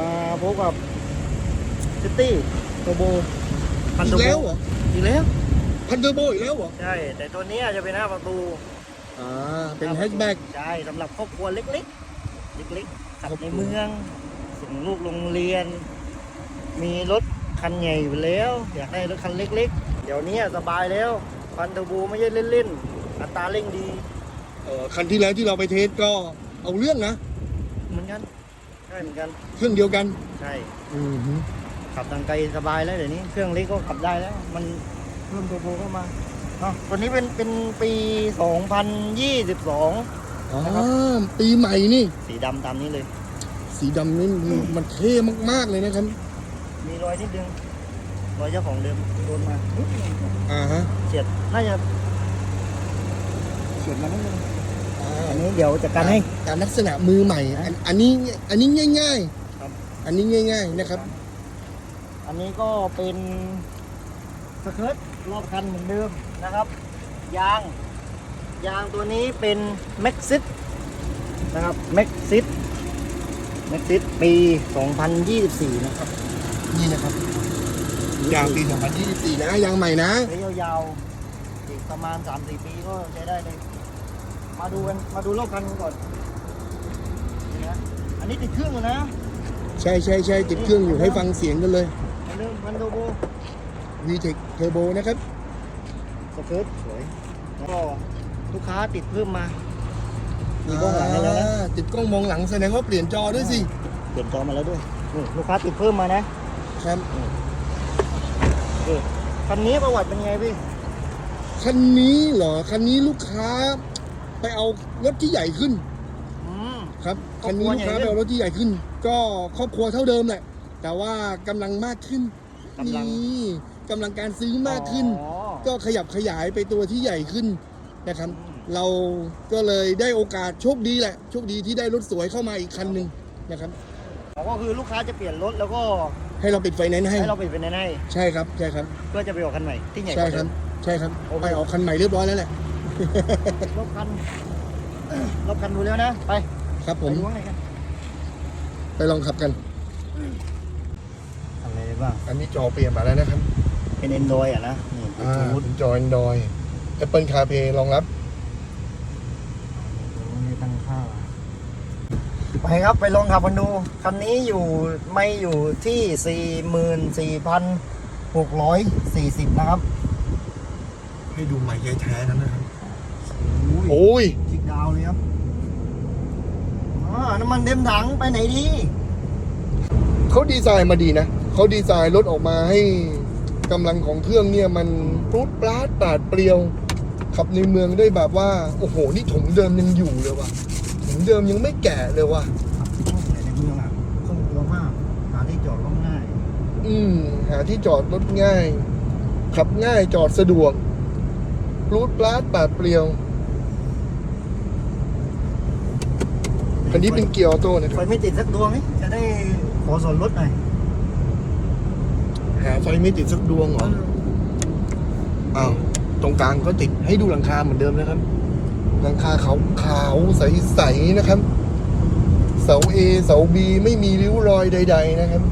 มาพบกับซิตี้โตโบพันอีโตกโบแล้วเหรออีกแล้วพันเทอร์โบอีกแล้วเหรอ ใช่ แต่ตัวนี้อาจจะเป็นหน้าประตู อ่าเป็นแฮชแบ็ก ใช่สำหรับครอบครัวเล็กๆ เล็กๆขับในเมืองส่งลูกโรงเรียน มีรถคันใหญ่อยู่แล้ว อยากได้รถคันเล็กๆ เดี๋ยวนี้สบายแล้วพันเทอร์โบไม่ใช่เล่นๆ อัตราเร่งดีเอ่อคันที่แล้วที่เราไปเทสก็เอาเรื่องนะ เหมือนกัน ใช่เหมือนกัน เครื่องเดียวกัน ใช่ อือหือขับทางไกลสบายแล้วเดี๋ยวนี้เครื่องเล็กก็ขับได้แล้ว มันเพิ่มตัวโบเข้ามาเนาะ ตัวนี้เป็นเป็นปี 2022 อ๋อปีใหม่นี่ สีดำตามนี้เลย สีดำนี่มันมันเท่มากๆเลยนะครับ มีรอยนิดนึงรอยเจ้าของเดิมโดนมาอ่าฮะเฉียดน่าจะเฉียดมานิดนึงอ่าอันนี้เดี๋ยวจัดการให้การลักษณะมือใหม่อันอันนี้อันนี้ง่ายครับ ๆอันนี้ง่าย ๆนะครับ อันนี้ก็เป็น สเคิร์ตรอบคันเหมือนเดิมนะครับ ยาง ยางตัวนี้เป็นแม็กซิสนะครับแม็กซิสแม็กซิสปี 2024 นะครับ นี่นะครับยางปี 2024 นะยางใหม่นะระยะยาวๆอีกประมาณ 3-4 ปีก็ใช้ได้เลย มาดูกันมาดูรอบคันกันก่อนนี่นะอันนี้ติดเครื่องอยู่นะ ใช่ใช่ใช่ติดเครื่องอยู่ให้ฟังเสียงกันเลย เหมือนเดิมพันโดโบ VTEC Turbo นะครับสเคิร์ตสวยแล้วก็ลูกค้าติดเพิ่มมา มีกล้องหลังให้แล้วนะ อ่าติดกล้องมองหลังแสดงว่าเปลี่ยนจอด้วยสิเปลี่ยนจอมาแล้วด้วยนี่ลูกค้าติดเพิ่มมานะครับ นี่คันนี้ประวัติเป็นไงพี่ คันนี้เหรอ คันนี้ลูกค้าไปเอารถที่ใหญ่ขึ้นอืม ครับครอคับนครันี้วลูกค้าใหญ่ขึ้น ไปเอารถที่ใหญ่ขึ้น ก็ครอบครัวเท่าเดิมแหละ แต่ว่ากำลังมากขึ้นกำลังนี่ กำลังการซื้อมากขึ้น อ๋อ ก็ขยับขยายไปตัวที่ใหญ่ขึ้นนะครับ เราก็เลยได้โอกาสโชคดีแหละโชคดีที่ได้รถสวยเข้ามาอีกคันหนึ่งนะครับ อ๋อก็คือลูกค้าจะเปลี่ยนรถแล้วก็ให้เราปิดไฟแนนซ์ให้ให้เราไปเป็นในใช่ครับใช่ครับเพื่อจะไปออกคันใหม่ที่ใหญ่กใช่ว่าคเดิรับ ม ใช่ครับโอเค ไปออกคันใหม่เรียบร้อยแล้วแหละรถคันรถคันดูแล้วนะ ไปครับผไปมดูข้างในกันไปลองขับกันอะไรบ้างอันนี้จอเปลี่ยนมาแล้วนะครับ เป็น Android อะนะนี่เป็นอ่าทูธเป็นจอ Android Apple CarPlay รองรับ ไม่ตั้งค่าไปครับไปลองขับกันดู คันนี้อยู่ไม่อยู่ที่ 44,640 นะครับให้ดูใหม่แท้ๆนั้นนะครับ โอ้ย จิกดาวเลยครับอ่าน้ำมันเต็มถังไปไหนดี เขาดีไซน์มาดีนะ เขาดีไซน์รถออกมาให้ กำลังของเครื่องเนี่ยมันปรุดปราดปราดเปรียว ขับในเมืองได้แบบว่า โอ้โห นี่ถุงเดิมยังอยู่เลยว่ะถุงเดิมยังไม่แก่เลยว่ะในเมืองอะคล่องตัวมากหาที่จอดก็ง่าย อืม หาที่จอดรถง่าย ขับง่ายจอดสะดวกปรุดปราดปราดเปรียวคันนี้เป็นเกียร์ออโต้นะคไฟรับไม่ติดสักดวงนี่จะได้ขอส่วนลดหน่อย หาไฟไม่ติดสักดวงเหรออ้าวตรงกลางก็ติดให้ดูหลังคาเหมือนเดิมนะครับ หลังคาขาวขาวๆใสๆนะครับ เสา A เสา B ไม่มีริ้วรอยใด ๆ นะครับ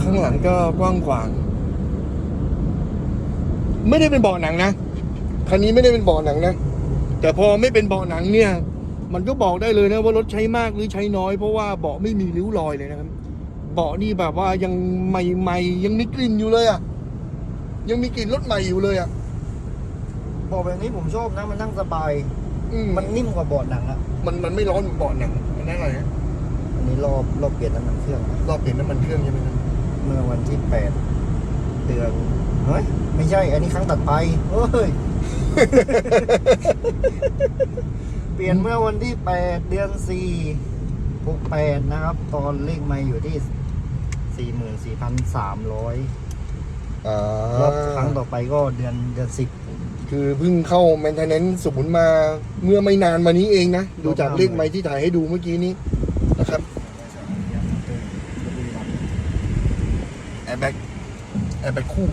ข้างหลังก็กว้างขวางไม่ได้เป็นเบาะหนังนะคันนี้ไม่ได้เป็นเบาะหนังนะแต่พอไม่เป็นเบาะหนังเนี่ย มันก็บอกได้เลยนะว่ารถใช้มากหรือใช้น้อย เพราะว่าเบาะไม่มีริ้วรอยเลยนะครับ เบาะนี่แบบว่ายังใหม่ๆยังมีกลิ่นอยู่เลยอะ ยังมีกลิ่นรถใหม่อยู่เลยอะบอกแบบนี้ผมชอบนะมันนั่งสบาย อืมมันนิ่มกว่าเบาะหนังอะมันมันไม่ร้อนเหมือนเบาะหนังมันนั่นอะไรนะอันนี้รอบรอบเปลี่ยนน้ำมันเครื่องนะรอบเปลี่ยนน้ำมันเครื่องใช่ไหมครับเมื่อวันที่แปดเดือนเฮ้ยไม่ใช่ อันนี้ครั้งตัดไปเฮ้ย เปลี่ยนเมื่อวันที่แปดเดือนสี่หกแปดนะครับ ตอนเลขไม่อยู่ที่สี่หมื่นสี่พันสามร้อยอ่ารอบครั้งต่อไปก็เดือนเดือนสิบคือเพิ่งเข้า maintenance ศูนย์มาเมื่อไม่นานมานี้เองนะ ดูจากเลขไม้ที่ถ่ายให้ดูเมื่อกี้นี้นะครับแอร์แบ็กแอร์แบ็กคู่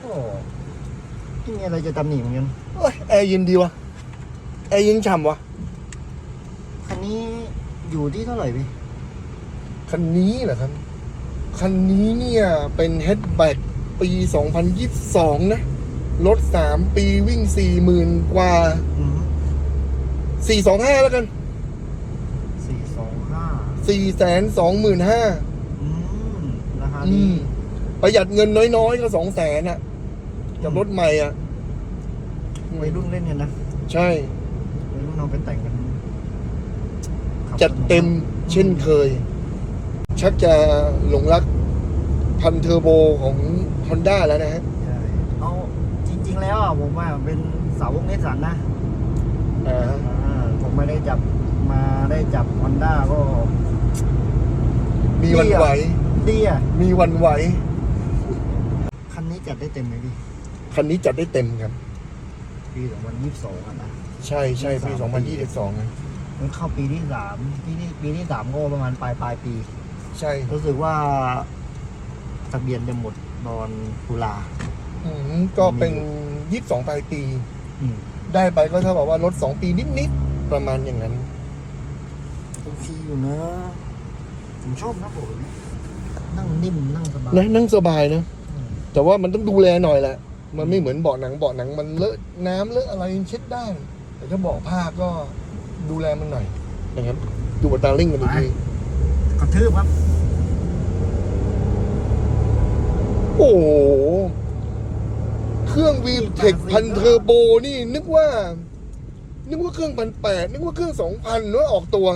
โอ้ ที่มีอะไรจะตำหนิเหมือนกันเอ้ยแอร์เย็นดีวะแอร์เย็นฉ่ำวะคันนี้อยู่ที่เท่าไหร่พี่คันนี้เหรอครับ คันนี้เนี่ยเป็นเฮดแบ็กปี 2022 นะ รถ 3 ปีวิ่ง 40,000 กว่า อืม425 แล้วกัน สี่สองห้า425,000 อืมราคาอืดีม ประหยัดเงินน้อยๆ ก็ 200,000อะ กับรถใหม่อะวัยรุ่นเล่นกันนะ ใช่วัยรุ่นเอาไปแต่งกันขับจัดเต็มเช่นเคย ชักจะหลงรักพันเทอร์โบของ Honda แล้วนะฮะใช่เอาจริง ๆ แล้วอะผมว่าเป็นสาวกนิสสันนะอ่าอ่าผมไม่ได้จับมาได้จับฮอนด้าก็ มีวันไหวดีอะมีวันไหว คันนี้จัดได้เต็มไหมพี่ คันนี้จัดได้เต็มครับ ปีสองพันยี่สิบสองอะนะ ใช่ใช่ปี 2022 นะมันเข้าปีที่สามที่นี่ปีที่สามก็ประมาณปลายปลายปี ใช่รู้สึกว่าทะเบียนจะหมดตอนตุลา อืมก็เป็นยี่สิบสองปลายปี อืมได้ไปก็เท่ากับว่ารถสองปีนิดๆ ประมาณอย่างนั้น โอเคอยู่นะ ผมชอบนะผมนั่งนิ่มนั่งสบาย นะนั่งสบายนะแต่ว่ามันต้องดูแลหน่อยแหละ มันไม่เหมือนเบาะหนังเบาะหนังมันเลอะน้ำเลอะอะไรเช็ดได้ แต่ถ้าเบาะผ้าก็ดูแลมันหน่อยนะครับดูบนตาลิ่งกันอีกทีกระทืบครับ โอ้โหเครื่องวีเทคพันเทอร์โบนี่นึกว่า นึกว่าเครื่องพันแปดนึกว่าเครื่องสองพันว่าออกตัว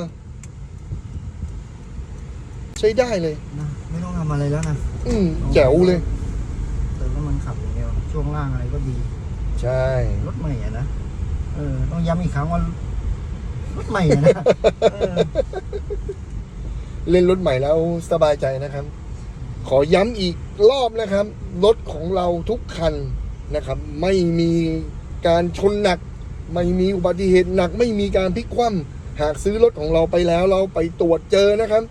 ใช้ได้เลยนะไม่ต้องทำอะไรแล้วนะ อืมแจ๋วเลยเติมน้ำมัน ขับอย่างเดียวช่วงล่างอะไรก็ดี ใช่ รถใหม่อะนะเออต้องย้ำอีกครั้งว่ารถใหม่อะนะเออเล่นรถใหม่แล้วสบายใจนะครับ ขอย้ำอีกรอบนะครับ รถของเราทุกคันนะครับ ไม่มีการชนหนัก ไม่มีอุบัติเหตุหนัก ไม่มีการพลิกคว่ำหากซื้อรถของเราไปแล้ว เราไปตรวจเจอนะครับ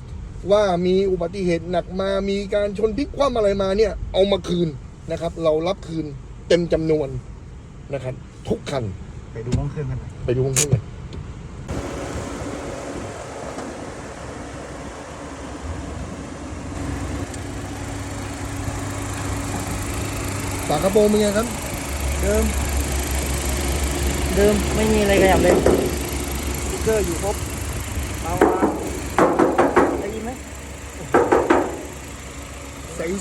ว่ามีอุบัติเหตุหนักมามีการชนพลิกคว่ำอะไรมาเนี่ย เอามาคืน นะครับ เรารับคืนเต็มจำนวนนะครับ ทุกคันไปดูห้องเครื่องกันหน่อยไปดูห้องเครื่องกันฝากระโปรงเป็นไงครับ เดิม เดิมไม่มีอะไรขยับเลยสติ๊กเกอร์อยู่ครบเอามาได้ยินไหม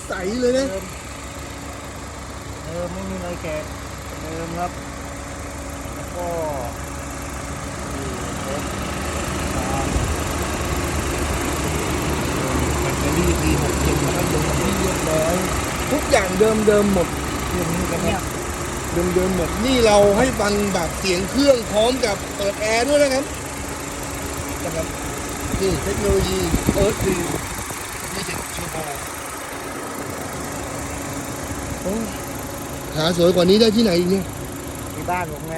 ใสๆเลยนะ เดิมไม่มีอะไรแกะเดิมครับ แล้วก็นี่รถตามแบตเตอรี่ P67 นะครับลงมที่เรียบร้อยทุกอย่างเดิมเดิมหมดเรื่องนี้กันเนี่ยเดิมเดิมหมดนี่เราให้ฟังแบบเสียงเครื่องพร้อมกับเปิดแอร์ด้วยนะครับนะครับนี่เทคโนโลยีเอิร์ธดีไม่ใช่เชอร์โบโอ้ หาสวยกว่านี้ได้ที่ไหนอีกเนี่ย ที่บ้านผมไง